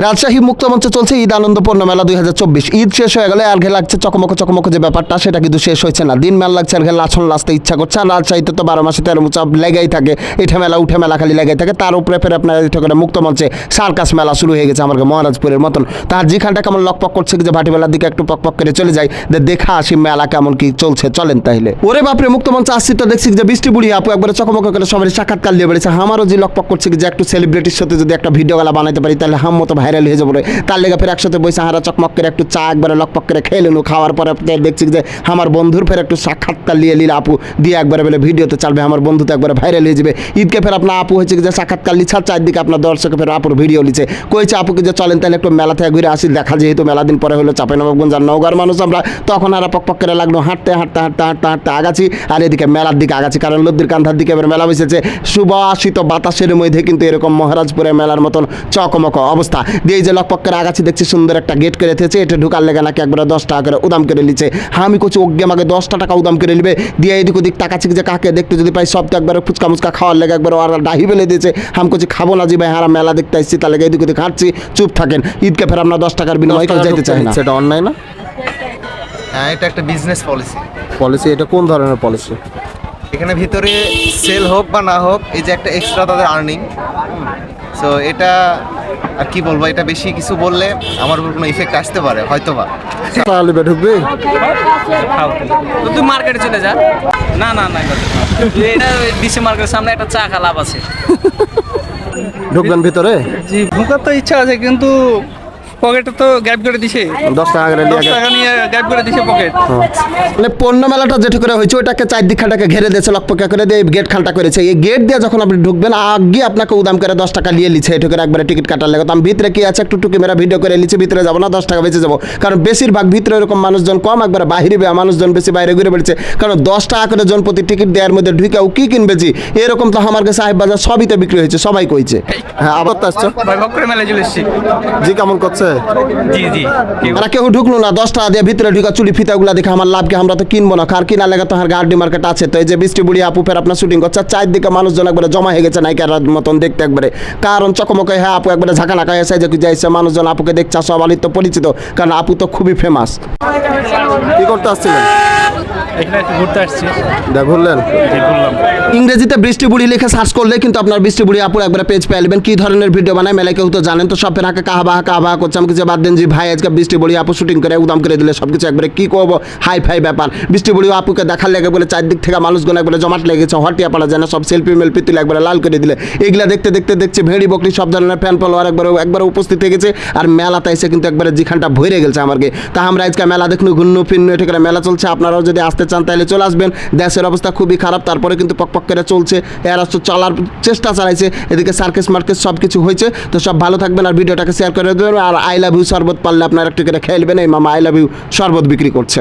রাজশাহী মুক্তমঞ্চে চলছে ঈদ আনন্দ মেলা দুই হাজার চব্বিশ। ঈদ শেষ হয়ে গেলে আর ঘে লাগছে চকমক চকমক যে ব্যাপারটা, সেটা কিন্তু শেষ হয়েছে না। দিন মেলা লাগছে আর ঘে লাছন লাচতে ইচ্ছা করছে। আর রাজশাহীতে তো বারো মাসে তেরো মুচাপ লেগেই থাকে এঠে মেলা, উঠে মেলা খালি লেগেই থাকে। তার উপরে ফের আপনার এটা করে মুক্তমঞ্চে সার্কাস মেলা শুরু হয়ে গেছে আমার মহারাজপুরের মতন। তার যেখানটা কেমন লকপক করছে যে ভাটি মেলার দিকে একটু পকপক করে চলে যায় যে দেখা আসি মেলা কেমন কি চলছে। চলেন তাইলে ওরে বাপরে মুক্তমঞ্চে আসছি তো দেখছি যে বৃষ্টি বুড়ি আপু একবারে চকমক করে সবাই সাক্ষাৎকার দিয়ে বেড়েছে। আমারও যে লকপক করছে যে একটু সেলিব্রিটির সাথে যদি একটা ভিডিও গলা বানাইতে পারি, তাহলে হাম মতো ভাইরাল হয়ে যাব। তার লেগে ফের একসাথে বসে হারা চকমক করে একটু চা একবারে লকপক করে খেয়ে নিল খাওয়ার পরে দেখছি যে আমার বন্ধুর ফের একটু সাক্ষাৎকার নিয়ে নিল আপু। দিয়ে একবারে বলে ভিডিওতে চালবে, আমার বন্ধু তো একবারে ভাইরাল হয়ে যাবে। ঈদকে ফের আপনার আপু হয়েছে যে সাক্ষাৎকার লিছা চারদিকে আপনার দর্শকে ফের আপুর ভিডিও লিছে কইছে আপুকে যে চলেন তাহলে একটু মেলা থেকে ঘুরে আসি, দেখা যেহেতু মেলা দিন পরে হলো চাপে নবাবগঞ্জ আর নওগাঁর মানুষ আমরা। তখন আর পক করে লাগল, হাঁটতে হাঁটতে হাঁটতে হাঁটতে হাঁটতে আগাছি। আর এদিকে মেলার দিকে আগাছি, কারণ লদ্দির কান্ধার দিকে এবার মেলা বসেছে। সুবাসিত বাতাসের মধ্যে কিন্তু এরকম মহারাজপুরে মেলার মতন চকমক অবস্থা। দিয়ে এই যে লকপক্কের আগাছি দেখছি সুন্দর একটা গেট করে থেছে এটা ঢুকার লেগে নাকি একবারে দশ টাকা করে উদাম করে নিচ্ছে। আমি করছি অজ্ঞে আমাকে দশটা টাকা উদাম করে নিবে। দিয়ে এদিক ওদিক তাকাচ্ছি যে কাকে দেখতে যদি পাই সব তো একবারে ফুচকা মুচকা খাওয়ার লেগে একবার ওরা ডাহি ফেলে দিয়েছে। আমি করছি খাব না যে ভাই হারা মেলা দেখতে আসছি। তাহলে এদিক ওদিক হাঁটছি চুপ থাকেন। ঈদকে ফের আমরা দশ টাকার বিনিময় কেউ যাইতে চাই না। সেটা অন্যায় না? হ্যাঁ এটা একটা বিজনেস পলিসি পলিসি এটা কোন ধরনের পলিসি এখানে ভিতরে সেল হোক বা না হোক এই যে একটা এক্সট্রা তাদের আর্নিং সো এটা আর কি বলব এটা বেশি কিছু বললে আমার উপর কোনো ইফেক্ট আসতে পারে হয়তো বা তাহলে ঢুকবে? তো তুই মার্কেটে চলে যা। না না না এটা ডিসি মার্কেটের সামনে একটা চা খা লাভ আছে। ঢুকবেন ভিতরে? জি ঢোকার তো ইচ্ছা আছে কিন্তু পকেটে তো গ্যাপ করে দিছে। দশ টাকা করে দশ টাকা নিয়ে গ্যাপ করে দিছে পকেট মানে পণ্য মেলাটা যেটা করে হয়েছে ওটাকে চারদিক খানটাকে ঘেরে দিয়েছে লকপকা করে দিয়ে গেট খানটা করেছে। এই গেট দিয়ে যখন আপনি ঢুকবেন আগে আপনাকে উদাম করে দশ টাকা নিয়ে লিছে এটুকু একবারে টিকিট কাটার লেগে। আমি ভিতরে কি আছে? একটু টুকি মেরা ভিডিও করে লিছে ভিতরে যাব না দশ টাকা বেঁচে যাব। কারণ বেশিরভাগ ভিতরে এরকম মানুষজন কম একবারে বাহিরে বে- মানুষজন বেশি বাইরে ঘুরে বেড়েছে কারণ দশ টাকা করে জন প্রতি টিকিট দেওয়ার মধ্যে ঢুকেও কি কিনবে জি? এরকম তো আমার কাছে সাহেব বাজার সবই তো বিক্রি হয়েছে সবাই কইছে। হ্যাঁ আবার তো আসছো। করে জি কেমন করছে? জি জি। আমরা কেউ ঢুকলো না দশ টাকা দিয়ে ভিতরে ঢুকা চুলি ফিতাগুলো দেখে আমার লাভকে আমরা তো কিনবো না। কার কিনা লেগে তো আর গার্ডি মার্কেট আছে। তো এই যে বৃষ্টি বুড়ি আপু ফের আপনার শুটিং করছে। চারদিকে মানুষজন একবারে জমা হয়ে গেছে নাইকার মতন দেখতে একবারে। কারণ চকমকে হ্যাঁ আপু একবারে ঝাঁকা নাকা এসে যে যাইছে মানুষজন আপুকে দেখছে সবারই তো পরিচিত। কারণ আপু তো খুবই ফেমাস কি করতে আসছিলেন? ঘুরলেন? ইংরেজিতে বৃষ্টি বুড়ি লিখে সার্চ করলে কিন্তু আপনার বৃষ্টি বুড়ি আপুর একবার পেজ পেয়ে নেবেন। কি ধরনের ভিডিও বানায় মেলায় কেউ তো জানেন তো সব ফেরাকে কাহাবাহা কাহাবাহা করছে। যে বাদ দেন যে ভাই, আজকে বৃষ্টি বুড়ি আপু শুটিং করে, উদাম করে দিলে সব কিছু একবারে কি করব? হাই ফাই ব্যাপার। বৃষ্টি বুড়ি আপুকে দেখার লেগে বলে চারদিক থেকে মানুষগুলো একবারে জমাট লেগেছে, হটিয়া পড়া যায় সব সেলফি মেলফি তুলে একবারে লাল করে দিলে। এগুলা দেখতে দেখতে দেখছে ভেড়ি বকরি সব ধরনের ফ্যান ফলোয়ার একবার একবার উপস্থিত হয়ে গেছে, আর মেলাতে এসে কিন্তু একবারে যেখানটা ভরে গেছে আমাকে তা আমরা আজকে মেলা দেখুন ঘুন্ন ফিন্ন এটা করে মেলা চলছে। আপনারাও যদি আসতে চান তাহলে চলে আসবেন। দেশের অবস্থা খুবই খারাপ, তারপরে কিন্তু পক পক করে চলছে। এরা চলার চেষ্টা চালাইছে, এদিকে সার্কেস মার্কেস সব কিছু হয়েছে। তো সব ভালো থাকবেন আর ভিডিওটাকে শেয়ার করে দেবেন। আর আই লাভ ইউ শরবত পারলে আপনারা একটু করে খেলবেন এই মামা আই লাভ ইউ শরবত বিক্রি করছে।